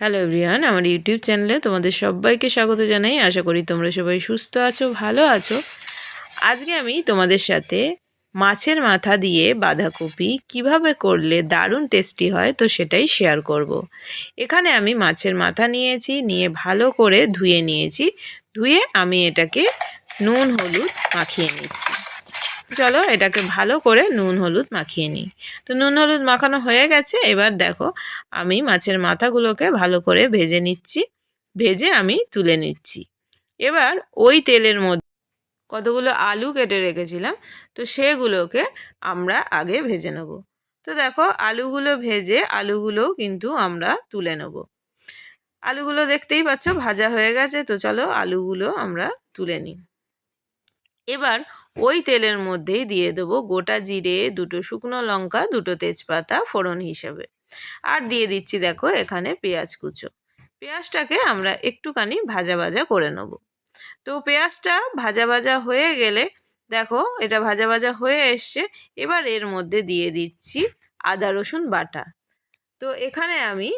Hello everyone আমার YouTube চ্যানেলে তোমাদের সবাইকে স্বাগত জানাই। আশা করি তোমরা সবাই সুস্থ আছো, ভালো আছো। আজকে আমি তোমাদের সাথে মাছের মাথা দিয়ে বাঁধাকপি কীভাবে করলে দারুণ টেস্টি হয়, তো সেটাই শেয়ার করব। এখানে আমি মাছের মাথা নিয়েছি, নিয়ে ভালো করে ধুয়ে নিয়েছি। ধুয়ে আমি এটাকে নুন, হলুদ মাখিয়ে নিচ্ছি। চলো এটাকে ভালো করে নুন, হলুদ মাখিয়ে নিই। তো নুন, হলুদ মাখানো হয়ে গেছে। এবার দেখো, আমি মাছের মাথাগুলোকে ভালো করে ভেজে নিচ্ছি। ভেজে আমি তুলে নিচ্ছি। এবার ওই তেলের মধ্যে কতগুলো আলু কেটে রেখেছিলাম, তো সেগুলোকে আমরা আগে ভেজে নেব। তো দেখো, আলুগুলো ভেজে আলুগুলোও কিন্তু আমরা তুলে নেব। আলুগুলো দেখতেই পাচ্ছ ভাজা হয়ে গেছে, তো চলো আলুগুলো আমরা তুলে নিই। এবার ওই তেলের মধ্যেই দিয়ে দেবো গোটা জিরে, দুটো শুকনো লঙ্কা, দুটো তেজপাতা ফোড়ন হিসাবে। আর দিয়ে দিচ্ছি দেখো এখানে পেঁয়াজ কুচো। পেঁয়াজটাকে আমরা একটুখানি ভাজা ভাজা করে নেব। তো পেঁয়াজটা ভাজা ভাজা হয়ে গেলে দেখো এটা ভাজা ভাজা হয়ে এসছে। এবার এর মধ্যে দিয়ে দিচ্ছি আদা, রসুন বাটা। তো এখানে আমি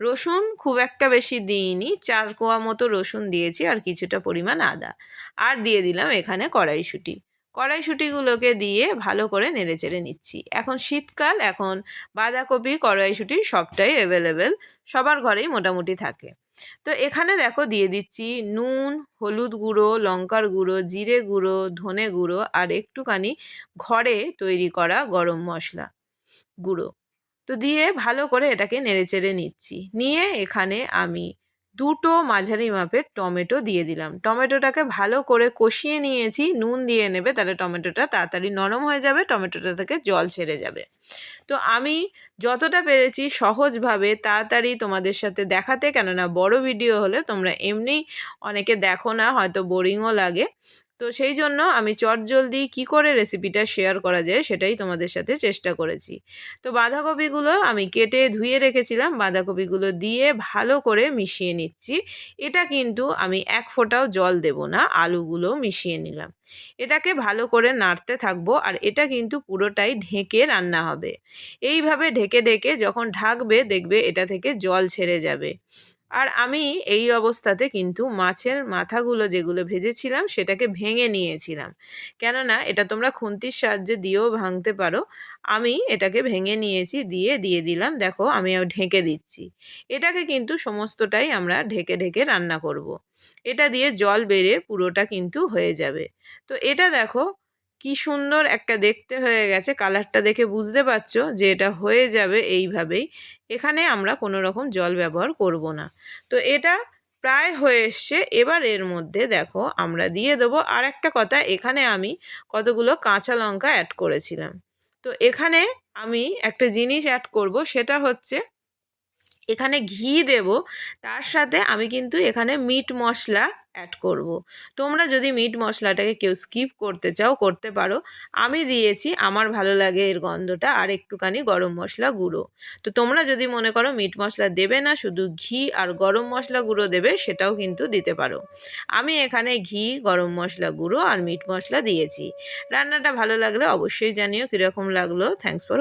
রসুন খুব একটা বেশি দিইনি, চার কোয়া মতো রসুন দিয়েছি আর কিছুটা পরিমাণ আদা। আর দিয়ে দিলাম এখানে কড়াইশুঁটি। কড়াইশুঁটিগুলোকে দিয়ে ভালো করে নেড়ে চেড়ে নিচ্ছি। এখন শীতকাল, এখন বাঁধাকপি, কড়াইশুঁটি সবটাই অ্যাভেলেবেল সবার ঘরেই মোটামুটি থাকে। তো এখানে দেখো দিয়ে দিচ্ছি নুন, হলুদ গুঁড়ো, লঙ্কার গুঁড়ো, জিরে গুঁড়ো, ধনে গুঁড়ো আর একটুখানি ঘরে তৈরি করা গরম মশলা গুঁড়ো। তো দিয়ে ভালো করে এটাকে নেড়ে চেড়ে নিচ্ছি। নিয়ে এখানে আমি দুটো মাঝারি মাপের টমেটো দিয়ে দিলাম। টমেটোটাকে ভালো করে কষিয়ে নিয়েছি, নুন দিয়ে নেবে, তাহলে টমেটোটা তাড়াতাড়ি নরম হয়ে যাবে, টমেটোটা থেকে জল ছেড়ে যাবে। তো আমি যতটা পেরেছি সহজভাবে তাড়াতাড়ি তোমাদের সাথে দেখাতে, কেননা বড় ভিডিও হলে তোমরা এমনি অনেকে দেখো না, হয়তো বোরিংও লাগে। তো সেই জন্য আমি চটজলদি কি করে রেসিপিটা শেয়ার করা যায় সেটাই তোমাদের সাথে চেষ্টা করেছি। তো বাঁধাকপিগুলো আমি কেটে ধুয়ে রেখেছিলাম, বাঁধাকপিগুলো দিয়ে ভালো করে মিশিয়ে নিচ্ছি। এটা কিন্তু আমি এক ফোঁটাও জল দেব না, আলুগুলো মিশিয়ে নিলাম। এটাকে ভালো করে নাড়তে থাকব আর এটা কিন্তু পুরোটাই ঢেকে রান্না হবে। এইভাবে ঢেকে ঢেকে যখন ঢাকবে দেখবে এটা থেকে জল ছেড়ে যাবে। আর আমি এই অবস্থাতে কিন্তু মাছের মাথাগুলো যেগুলো ভেজেছিলাম, সেটাকে ভেঙে নিয়েছিলাম। কেননা এটা তোমরা খুন্তির সাহায্যে দিয়েও ভাঙতে পারো। আমি এটাকে ভেঙে নিয়েছি, দিয়ে দিয়ে দিলাম, দেখো আমি ঢেকে দিচ্ছি। এটাকে কিন্তু সমস্তটাই আমরা ঢেকে ঢেকে রান্না করব। এটা দিয়ে জল বেড়ে পুরোটা কিন্তু হয়ে যাবে। তো এটা দেখো কি সুন্দর একটা দেখতে হয়ে গেছে, কালারটা দেখে বুঝতে পারছ যে এটা হয়ে যাবে এইভাবেই। এখানে আমরা কোনো রকম জল ব্যবহার করব না। তো এটা প্রায় হয়ে এসছে, এবার এর মধ্যে দেখো আমরা দিয়ে দেবো আর একটা কথা, এখানে আমি কতগুলো কাঁচা লঙ্কা অ্যাড করেছিলাম। তো এখানে আমি একটা জিনিস অ্যাড করব, সেটা হচ্ছে এখানে ঘি দেব, তার সাথে আমি কিন্তু এখানে মিট মশলা অ্যাড করব। তোমরা যদি মিট মশলাটাকে কেউ স্কিপ করতে চাও, করতে পারো। আমি দিয়েছি, আমার ভালো লাগে এর গন্ধটা আর একটুখানি গরম মশলা গুঁড়ো। তো তোমরা যদি মনে করো মিট মশলা দেবে না, শুধু ঘি আর গরম মশলা গুঁড়ো দেবে, সেটাও কিন্তু দিতে পারো। আমি এখানে ঘি, গরম মশলা গুঁড়ো আর মিট মশলা দিয়েছি। রান্নাটা ভালো লাগলে অবশ্যই জানিও কীরকম লাগল। Thanks for